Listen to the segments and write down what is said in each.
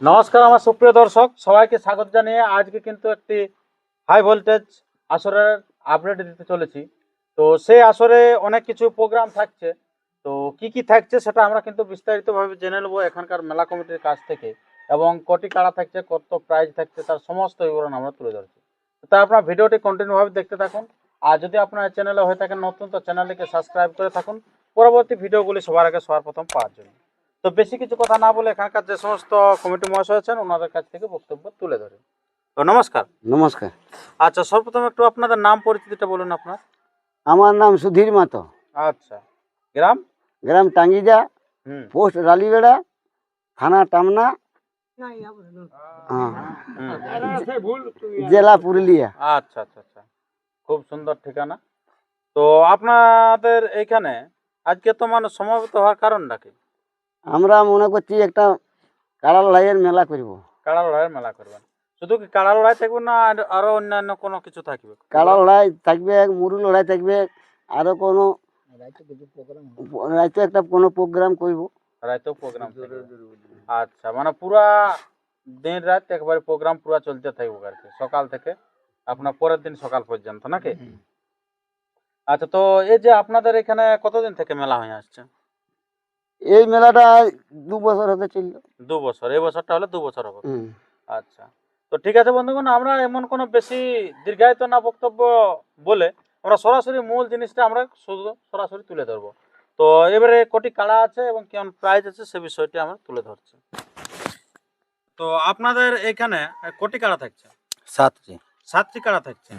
নমস্কার আমার সুপ্রিয় দর্শক, সবাইকে স্বাগত জানিয়ে আজকে কিন্তু একটি হাই ভোল্টেজ আসরের আপডেট দিতে চলেছি। তো সেই আসরে অনেক কিছু প্রোগ্রাম থাকছে। তো কি কি থাকছে সেটা আমরা কিন্তু বিস্তারিতভাবে জেনে নেব এখানকার মেলা কমিটির কাছ থেকে এবং কটি কাড়া থাকছে, কত প্রাইজ থাকছে, তার সমস্ত বিবরণ আমরা তুলে ধরছি। তাই আপনার ভিডিওটি কন্টিনিউভাবে দেখতে থাকুন। আর যদি আপনার চ্যানেলে হয়ে থাকেন নতুন, তো চ্যানেলটিকে সাবস্ক্রাইব করে থাকুন। পরবর্তী ভিডিওগুলি সবার আগে সবার প্রথম পাওয়ার জন্য। তো বেশি কিছু কথা না বলে এখানকার যে সমস্ত কমিটি মহাশয় আছেন ওনাদের কাছ থেকে বক্তব্য তুলে ধরে তো নমস্কার। নমস্কার। আচ্ছা সর্বপ্রথম একটু আপনাদের নাম পরিচিতিটা বলুন আপনার। আমার নাম সুধীর মাতো। আচ্ছা গ্রাম? গ্রাম টাঙ্গিজা। হুম। পোস্ট রালিবেড়া থানা টামনা। হ্যাঁ, জেলা পুরুলিয়া। আচ্ছা আচ্ছা আচ্ছা। খুব সুন্দর ঠিকানা। তো আপনাদের এইখানে আজকে তো মানে সমাবেত হওয়ার কারণটা কি আমরা মনে করছি একটা কাড়া লড়াইয়ের মেলা করব। কাড়া লড়াইয়ের মেলা করবেন। শুধু কি কাড়া লড়াই থাকবে না আর- অন্যান্য কোনো কিছু থাকবে? কাড়া লড়াই থাকবে মুরু লড়াই থাকবে আরও কোনো রাইতে একটা কোনো প্রোগ্রাম করব। রাতেও প্রোগ্রাম আচ্ছা মানে পুরা দিন রাত একবারে প্রোগ্রাম পুরা চলতে থাকবে আর কি সকাল থেকে আপনার পরের দিন সকাল পর্যন্ত নাকি? আচ্ছা তো এই যে আপনাদের এখানে কতদিন থেকে মেলা হয়ে আসছে? এই মেলাটা দু বছর হতে চলল। দু বছর এই বছরটা হলে দু বছর হবে। আচ্ছা। তো ঠিক আছে বন্ধুগণ আমরা এমন কোনো বেশি দীর্ঘায়িত না বক্তব্য বলে আমরা সরাসরি মূল জিনিসটা আমরা সরাসরি তুলে ধরবো। তো এবারে কোটি কাড়া আছে এবং কেমন প্রাইস আছে সে বিষয়টি আমরা তুলে ধরছি। তো আপনাদের এখানে কোটি কাড়া থাকছে? সাতটি। সাতটি কাড়া থাকছে?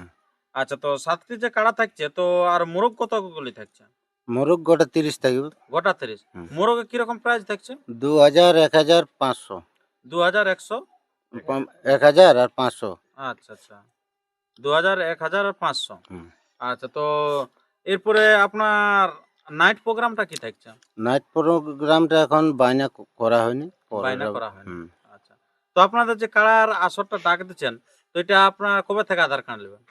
আচ্ছা তো সাতটি যে কাড়া থাকছে তো আর মোরগ কতগুলি থাকছে? মোরগ গোটা তিরিশ থাকবে। গোটা তিরিশ। মোরগে কীরকম প্রাইস থাকছে দু হাজার এক হাজার পাঁচশো। দু হাজার একশো? এক হাজার আর পাঁচশো। আচ্ছা আচ্ছা। দু হাজার এক হাজার আর পাঁচশো। আচ্ছা তো এরপরে আপনার নাইট প্রোগ্রামটা কি থাকছে? নাইট প্রোগ্রামটা এখন বায়না করা হয়নি। বায়না করা হয়নি। আচ্ছা। তো আপনাদের যে কারার আসরটা ডাক দিচ্ছেন তো এটা আপনার কবে থেকে আধার কার্ড নেবেন?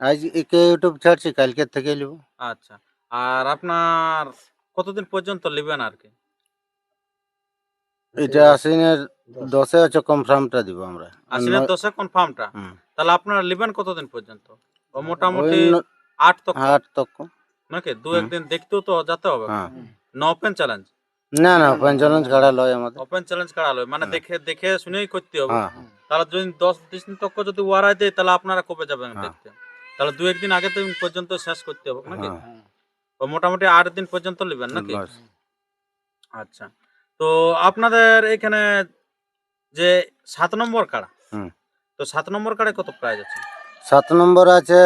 আজ একে ইউটিউব ছাড়ছি কালকে থেকে নিব। আচ্ছা। আর আপনার কতদিন পর্যন্ত নেবেন আর কি? এটা আশ্বিনের দশে আছে কনফার্মটা দিব আমরা। আশ্বিনের দশে কনফার্মটা তাহলে আপনারা নেবেন কতদিন পর্যন্ত? ও মোটামুটি আট তো আট তক। নাকি? দু একদিন দেখতেও তো যেতে হবে। হ্যাঁ। না ওপেন চ্যালেঞ্জ না না ওপেন চ্যালেঞ্জ কাড়া লয় আমাদের। ওপেন চ্যালেঞ্জ কাড়া লয় মানে হ্যাঁ। দেখে দেখে শুনেই করতে হবে। হ্যাঁ তাহলে যদি দশ দিন তক যদি ওয়ারাই দেয় তাহলে আপনারা কবে যাবেন হ্যাঁ। দেখতে? তাহলে দু একদিন আগে দিন পর্যন্ত শেষ করতে হবে নাকি? হ্যাঁ। মোটামুটি আট দিন পর্যন্ত নেবেন নাকি। আচ্ছা। তো আপনাদের এখানে যে সাত নম্বর কাড়া হুম। তো সাত নম্বর কাড়ায় কত প্রাইজ আছে? সাত নম্বর আছে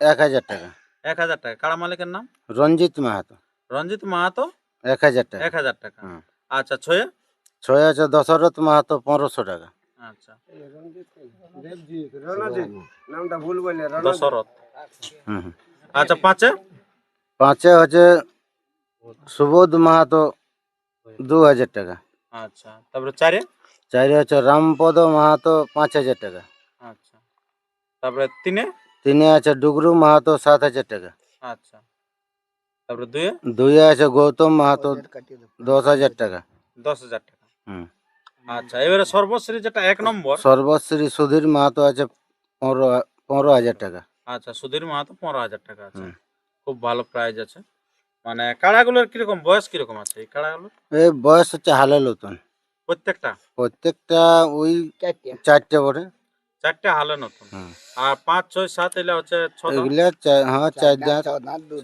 এক হাজার টাকা। এক হাজার টাকা। কাড়া মালিকের নাম? রঞ্জিত মাহাতো। রঞ্জিত মাহাতো? এক হাজার টাকা। এক হাজার টাকা। আচ্ছা ছয়ে? ছয় আছে দশরথ মাহাতো পনেরোশো টাকা। আচ্ছা। দশরথ। আচ্ছা পাঁচে? পাঁচে হচ্ছে সুবোধ মাহাতো দু হাজার টাকা। আচ্ছা তারপরে চারে? চারে হচ্ছে রামপদ মাহাতো পাঁচ হাজার টাকা। আচ্ছা তারপরে তিনে? তিনে আছে ডুগরু মাহাতো সাত হাজার টাকা। আচ্ছা তারপরে দুয়ে? দুইয়ে আছে গৌতম মাহাতো দশ হাজার টাকা। দশ হাজার টাকা। হুম। আচ্ছা এবারে সর্বশ্রী যেটা এক নম্বর। সর্বশ্রী সুধীর মাহাতো আছে পনেরো পনেরো হাজার টাকা। আচ্ছা সুধীর মাহাতো পনেরো হাজার টাকা আছে। হুম। খুব ভালো প্রাইজ আছে। মানে কাড়াগুলোর কীরকম বয়স কীরকম আছে এই কাড়াগুলো এই বয়স হচ্ছে হালে নতুন। প্রত্যেকটা? প্রত্যেকটা ওই চারটে। বটে চারটে হালে নতুন। আর পাঁচ ছয় সাত এলে হচ্ছে। এগুলা হ্যাঁ চার দাঁত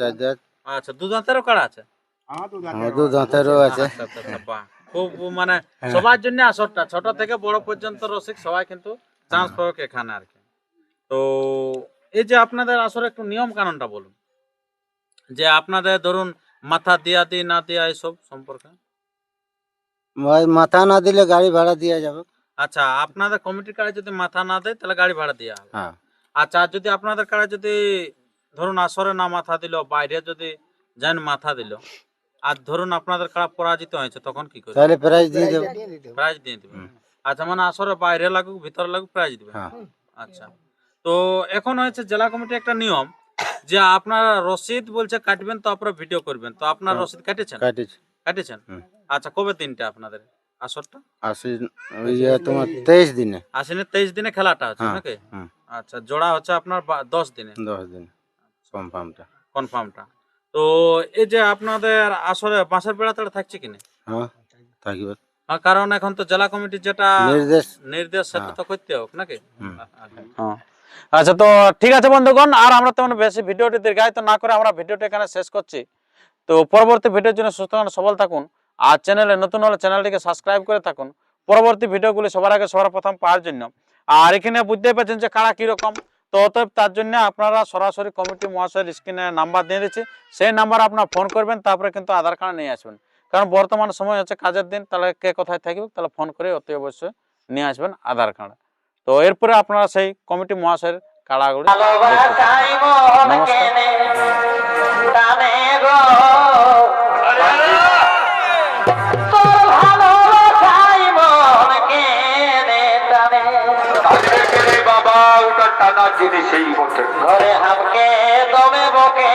চার দাঁত। আচ্ছা দু দাঁতেরও কাড়া আছে? হ্যাঁ দু দাঁতেরও আছে। আচ্ছা, আচ্ছা, আচ্ছা, বাহ। খুব মানে সবার জন্য আসরটা। ছোট থেকে বড় পর্যন্ত রসিক সবাই কিন্তু চান্স পাবে এখানে আর কি। তো এই যে আপনাদের আসলে একটু নিয়ম কানুনটা বলুন। যে আপনাদের ধরুন মাথা দিয়া দি না দিয়া এইসব সম্পর্কে? ওই মাথা না দিলে গাড়ি ভাড়া দেওয়া যাবে। আচ্ছা আপনাদের কমিটির কার্ডে যদি মাথা না দেয় তাহলে গাড়ি ভাড়া দেওয়া হবে। হ্যাঁ। আচ্ছা আর যদি আপনাদের কার্ডে যদি ধরুন আসরে না মাথা দিল বাইরে যদি যান মাথা দিল আর ধরুন আপনাদের কার্ড পরাজিত হয়েছে তখন কি করবে? তাহলে প্রাইজ দিয়ে দেবে। প্রাইজ দিয়ে দিবে। আচ্ছা মানে আসরে বাইরে লাগুক ভিতরে লাগুক প্রাইজ দিবে। হ্যাঁ। আচ্ছা। তো এখন হয়েছে জেলা কমিটি একটা নিয়ম যে আপনারা রসিদ বলছে কাটবেন তো আপনারা ভিডিও করবেন। তো আপনার হ্যাঁ। রসিদ কাটেছেন? কাটিছি। কাটেছেন? আচ্ছা কবে দিনটা আপনাদের? আসরটা? আশ্বিন ওই যে তোমার তেইশ দিনে। আশ্বিনের তেইশ দিনে খেলাটা হচ্ছে হ্যাঁ, নাকি? আচ্ছা জোড়া হচ্ছে আপনার দশ দিনে? দশ দিন। কনফার্মটা কনফার্মটা তো এই যে আপনাদের আসরে বাঁশের বেড়াতে থাকছে কিনা হ্যাঁ থাকিব। হ্যাঁ, কারণ এখন তো জেলা কমিটির যেটা নির্দেশ। নির্দেশ সেটা হ্যাঁ। তো করতে হোক নাকি? হ্যাঁ। আচ্ছা তো ঠিক আছে বন্ধুগণ, আর আমরা তেমন বেশি ভিডিওটি দীর্ঘায়িত না করে আমরা ভিডিওটি এখানে শেষ করছি। তো পরবর্তী ভিডিওর জন্য সুস্থ সবল থাকুন, আর চ্যানেলে নতুন হলে চ্যানেলটিকে সাবস্ক্রাইব করে থাকুন। পরবর্তী ভিডিওগুলি সবার আগে সবার প্রথম পাওয়ার জন্য। আর এখানে বুঝতেই পারছেন যে কারা কীরকম, তো অতএব তার জন্য আপনারা সরাসরি কমিটি মহাশয়ের স্ক্রিনে নাম্বার দিয়ে দিচ্ছি। সেই নাম্বার আপনার ফোন করবেন, তারপরে কিন্তু আধার কার্ড নিয়ে আসবেন। কারণ বর্তমান সময় হচ্ছে কাজের দিন, তাহলে কে কোথায় থাকবে, তাহলে ফোন করে অতি অবশ্যই নিয়ে আসবেন আধার কার্ড। তো এরপরে আপনারা সেই কমিটি মহাশয়ের কাড়াগুলি বাবা ওটা টানা জিনিসই বটে ঘরে হামকে দমে বকে।